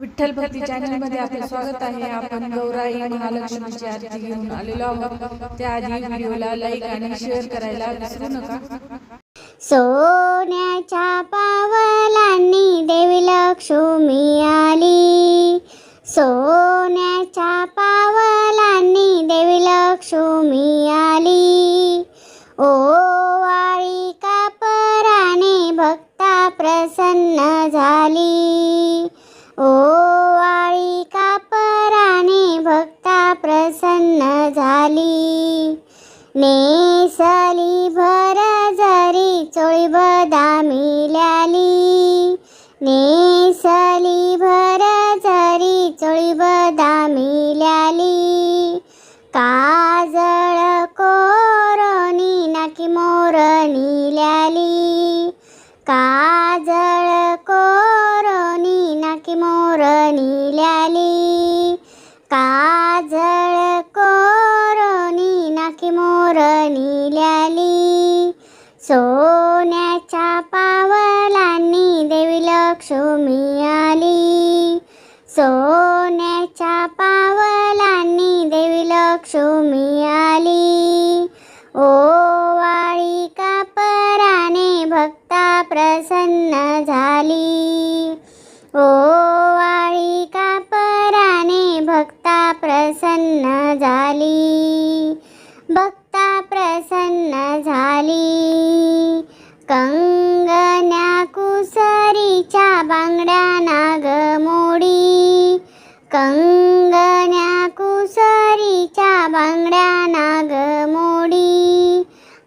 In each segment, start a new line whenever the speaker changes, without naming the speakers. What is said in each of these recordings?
विठ्ठल भक्ती चॅनलमध्ये आपले स्वागत आहे. आपण गौराई महालक्ष्मीची आरती घेऊन आलेलो आहोत. त्याआधी व्हिडिओला लाईक आणि शेअर करायला विसरू नका.
सोन्याच्या पावलांनी देवी लक्ष्मी आली. झाली. नेसली भर जरी चोळी बदामी ल्याली नेसली भर जरी चोळी बदामी ल्याली काजळ कोरोनी नाकी मोरणी ल्याली काजळ कोरोनी नाकी मोरणी ल्याली काजळ निल्याली सोन्याच्या पावलांनी देवी लक्ष्मी आली. सोन्याच्या पावलांनी देवी लक्ष्मी आली. ओवाळी कापराने भक्ता प्रसन्न झाली. ओवाळी कापराने भक्ता प्रसन्न झाली. भक्त प्रसन्न झाली. कंगन्या कुसरीच्या बांगड्या नागमोडी कंगन्या कुसरीच्या बांगड्या नागमोडी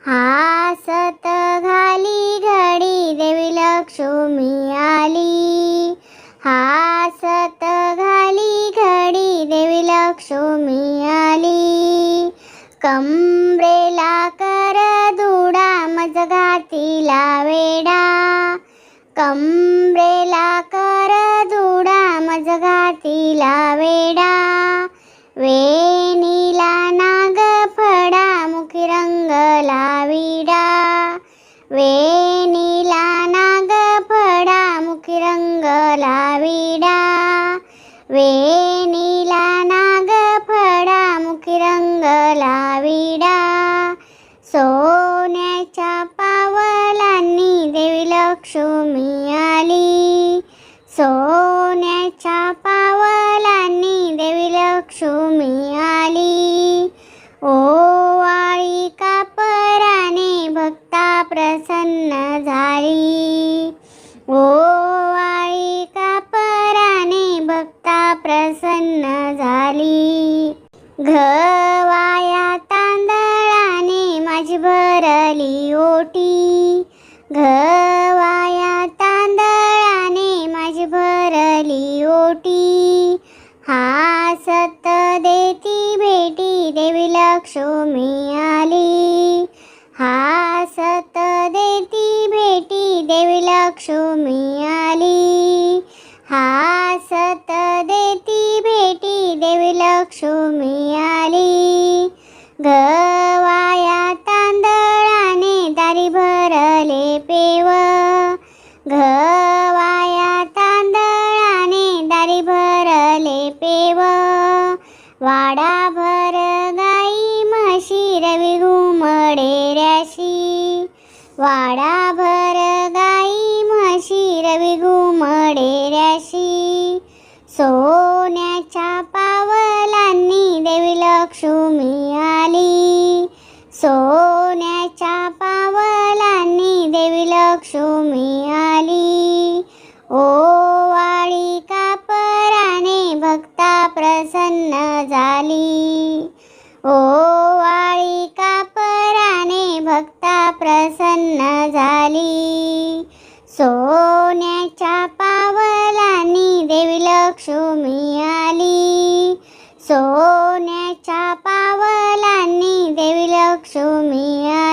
हासत घाली घडी देवी लक्ष्मी आली. हासत घाली घडी देवी लक्ष्मी आली. कमरे केला वेडा कमरेला कर दुडा मज घातीला वेडा वेणीला नाग फडा मुखी रंग लाविडा वेणीला नाग फडा मुखी रंग लाविडा वेणीला नाग फडा मुखी रंग विडा. उत्पन्न झाली. ओवाळी कापराने भक्ता प्रसन्न झाली. घवाया तांदळाने माझी भरली ओटी. घवाया तांदळाने माझी भरली ओटी. हा सत देती भेटी देवी लक्ष्मी लक्ष्मी आली हासत देती भेटी देवी लक्ष्मी आली गवाया तांदळाने दारी भरले पेव. गवाया तांदळाने दारी भरले पेव. वाडा मिळाली. सोन्याच्या पावलांनी देवी लक्ष्मी आली ओ वाळी कापराने भक्ता प्रसन्न झाली. ओ वाळी कापराने भक्ता प्रसन्न झाली. सोन्याच्या पावलांनी देवी लक्ष्मी आली सो চক্ষু মিয়া